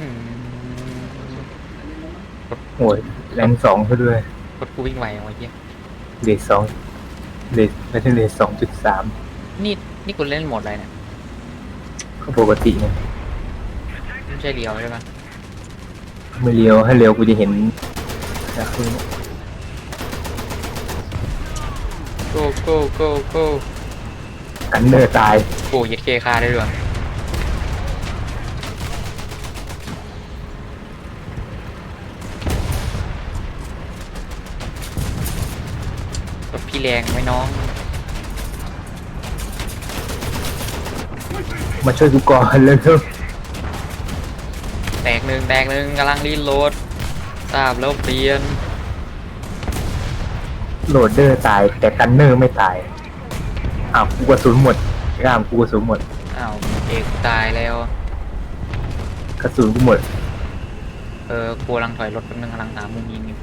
อืมโอ้ยแรงสองซะด้วยรถกูวิ่งไวเอาไว้เหี้ยเลทสองเลทไม่ใช่เลทสองจุดสามนี่นี่กูเล่นโหมดอะไรเนี่ยก็ปกติไงไม่ใช่เลียวใช่ปะไม่เลี้ยวให้เลี้ยวกูจะเห็นจากคุณโก้โก้โก้โก้กันเนอร์ตายโอ้ยัดเคคาได้ด้วย รถพี่แรงไหมน้อง มาช่วยกูก่อนเลยเถอะแตกหนึ่งแตกหนึ่งกำลังรีโหลดทราบแล้วเปลี่ยน โหลดเดอร์ตาย แต่กันเนอร์ไม่ตายอ้าวกูกระสุนหมดร่ามกูกระสุนหมดอ้าวเอกตายแล้ว กระสุนกูหมด เออกูกำลังถอยรถแป๊บนึงกำลังหามุมยิงอยู่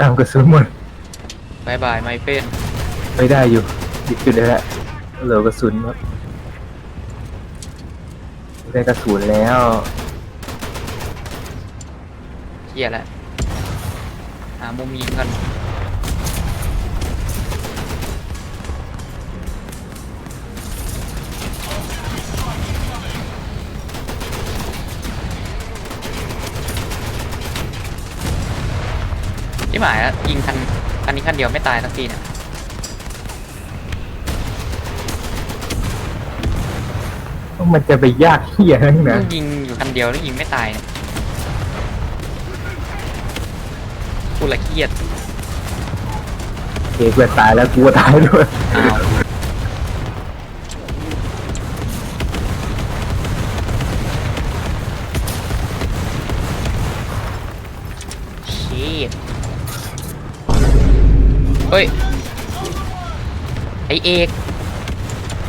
อ้าวกระสุนหมดบายบายไมเฟนไม่ได้อยู่หยุดจุดได้แล้วเหลือกระสุนครับได้กระสุนแล้วเฮียแหละหามุมยิงกัน ที่หมายอะยิงคันคันนี้คันเดียวไม่ตายสักทีเนี่ยมันจะไปยากเหี้ยนักหนะยิงอยู่คันเดียวแล้วยิงไม่ตายเนี่ยกูละเครียดเคเพื่อนตายแล้วกูก็ตายด้วย อ้าว เฮ้ย ไอเอก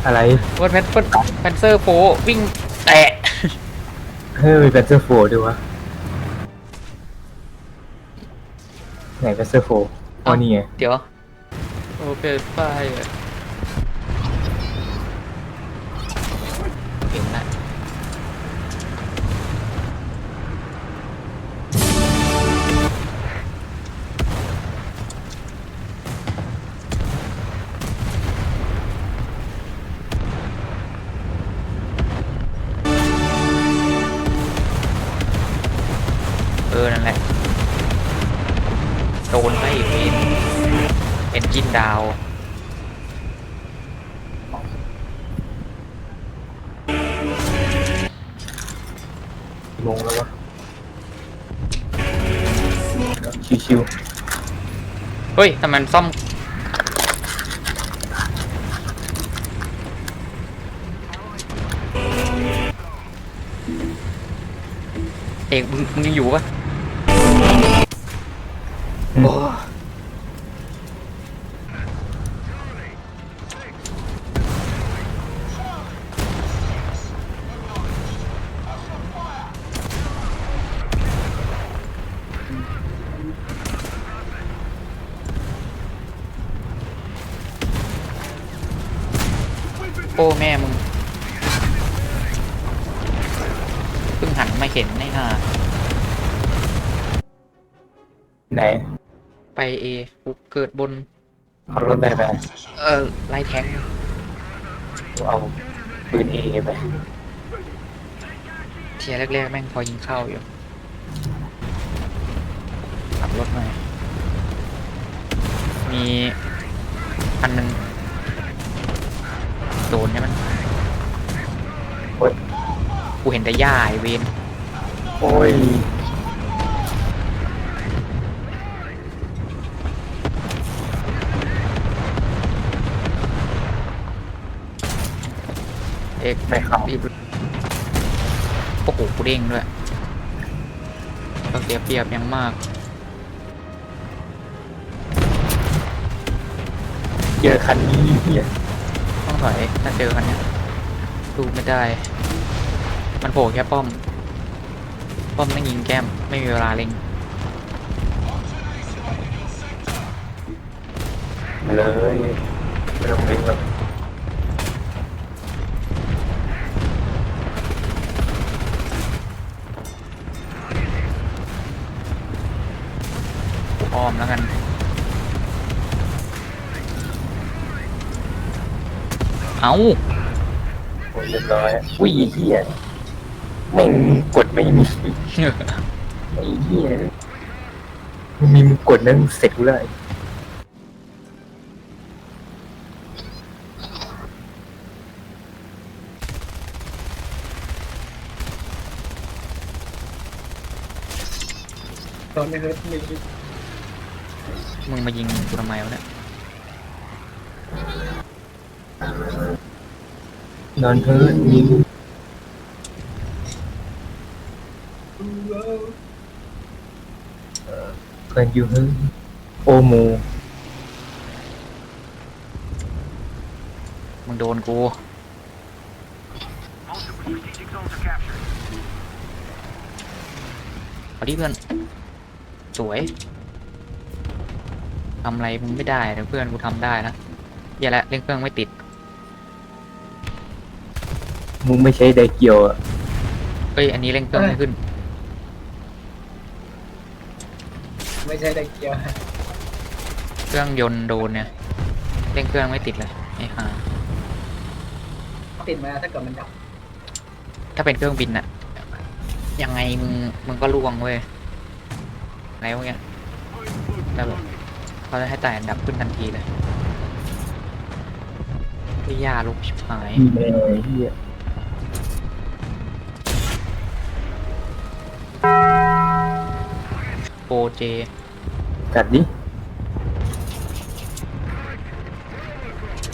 อะไรวันแพนเฟิร์แพนเซอร์โฟวิ่งแตะเฮ้ยมีแพนเซอร์โฟด้วยวะไหนแพนเซอร์โฟอ๋อนี่ไงเดี๋ยว โอเคไฟเห็นละเเอนจินดาว ลงแล้ววะชิวเฮ้ยแต่มันซ่อม เอกมึงมึงยังอยู่ปะๆอืม โอ้แม่มึงเพิ่งหันมาเห็นในห่าไหนไปเอกูเกิดบน เอารถได้ไหมเออไล่แทงกูเอาปืนเอไปเทียร์แรกๆ แม่งพอยิงเข้าอยู่ขับรถมา มีอันหนึง โดนเนี่ยมันโอ้ยกูเห็นแต่หญ้าไอเวนโอ้ยเอกไม่เข้า รีบโอ้โหกูเด้งด้วยเราเสียเปรียบอยังมาก เจอคันนี้เหี้ยต้อง ถอยถ้าเจอคันนี้ดูไม่ได้ มันโผล่แค่ป้อม ป้อมไม่ยิงแก้ม ไม่มีเวลาเล็งเลยไม่ต้องเล็งแบบอ้อมแล้วกัน เอาโอ้ยเรียบร้อยอุ้ยไอ้เฮียแม่งกดไม่มีไอ้เฮียมึงมีมึงกดนั่นเสร็จกูเลยตอนนี้เฮิร์ตมีมึงมายิงกูทำไมวะเนี่ย นอนเพิร์ดยิงเพื่อนอยู่เฮิร์ดโอโมมึงโดนกู เอาดิเพื่อน สวย ทำอะไรมึงไม่ได้แต่เพื่อนกูทำได้นะอย่าละเล่นเครื่องไม่ติด มึงไม่ใช่ไดเกียวอะเอ้ยอันนี้เล่นเครื่องไม่ขึ้น ไม่ใช่ได้เกียวเครื่องยนต์โดนเนี่ยเล่นเครื่องไม่ติดเลยไอ้ห่าติดมาถ้าเกิดมันดับถ้าเป็นเครื่องบินอะยังไงมึงมึงก็ล่วงเว้ยอะไรวะเนี่ยแต่แบบเขาจะให้ไต่อันดับขึ้นทันทีเลยวิยาลุกชิบหายพี่แม่เฮีย โปเจจัดดิ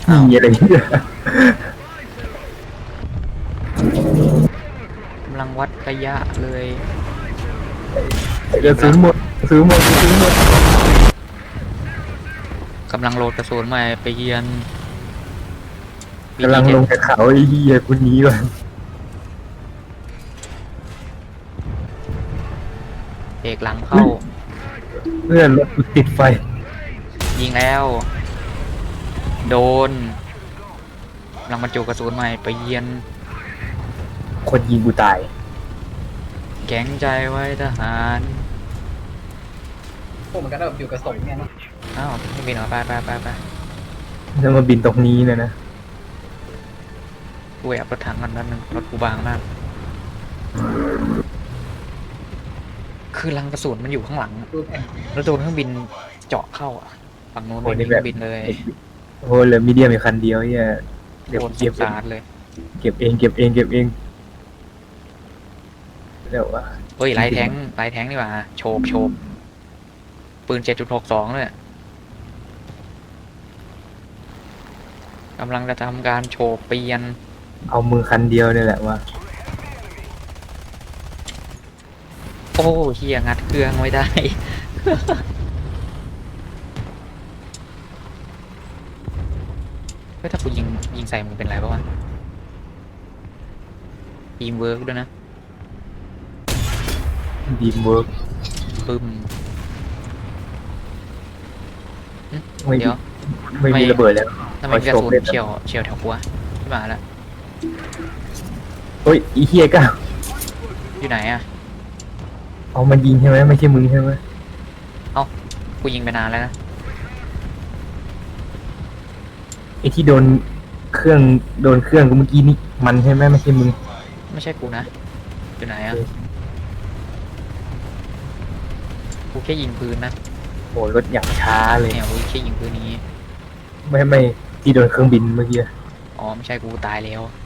อ้าวมีอะไรเงี้ยกำลังวัดระยะเลยกระสุนหมดกระสุนหมดกระสุนหมดกำลังโหลดกระสุนใหม่ไปเยือนกำลังลงจากเขาไอ้เฮียคนนี้ก่อน กหลังเข้าเพื่อนรถกูติดไฟ ยิงแล้ว โดนกำลังบรรจุกระสุนใหม่ไปเยือนคนยิงกูตาย แก๊งใจไว้ทหารพวกมันก็แบบอยู่กับสงเนี่ยเนาะอ้าวไม่บินเหรอไปไปไปไปจะมาบินตรงนี้นะนะ กูแอบรถถังกันแป๊บนึงรถกูบางมาก คือรังกระสุนมันอยู่ข้างหลังอะดูแผ่นแล้วโดนเครื่องบินเจาะเข้าอะฝั่งโน้นโอ้ไม่นี่มีเคแบรื่บองบินเลยโอ้โหเหลือมีเดียมอีกคันเดียวเฮียเดี๋ยวโดนเก็บสารเลยเก็บเองเก็บเองเก็บเองเดี๋ยวว่าเฮ้ยไลท์แทงค์ไลท์แทงค์นี่หว่าโฉบโฉบปืน 7.62เลยกำลังจะทำการโฉบเปลี่ยนเอามือคันเดียวเนี่ยแหละว่า โอ้เฮียงัดเครื่องไม่ได้ เฮ้ยถ้ากูยิงยิงใส่มึงเป็นไรปะวะทีมเวิร์กด้วยนะดีมเวิร์กปึ้มไม่เดี๋ยวไม่ไม่มีระเบิดแล้ว ทำไมกระขอโชสุว์นเล่นนะเฉียวเฉียวแถวหัวขึ้นมาแล้ว เฮ้ย อีเฮียก้าวอยู่ไหนอะ เอามันยิงใช่ไหมไม่ใช่มึงใช่ไหมกูยิงไปนานแล้วนะไอที่โดนเครื่องโดนเครื่องกูเมื่อกี้นี่มันใช่ไหมไม่ใช่มึงไม่ใช่กูนะอยู่ไหนอะเออกูแค่ยิงปืนนะโอ้รถอย่างช้าเลยเนี่ยกูแค่ยิงปืนนี้ ไม่ไม่ที่โดนเครื่องบินเมื่อกี้อ๋อไม่ใช่กูตายแล้วเ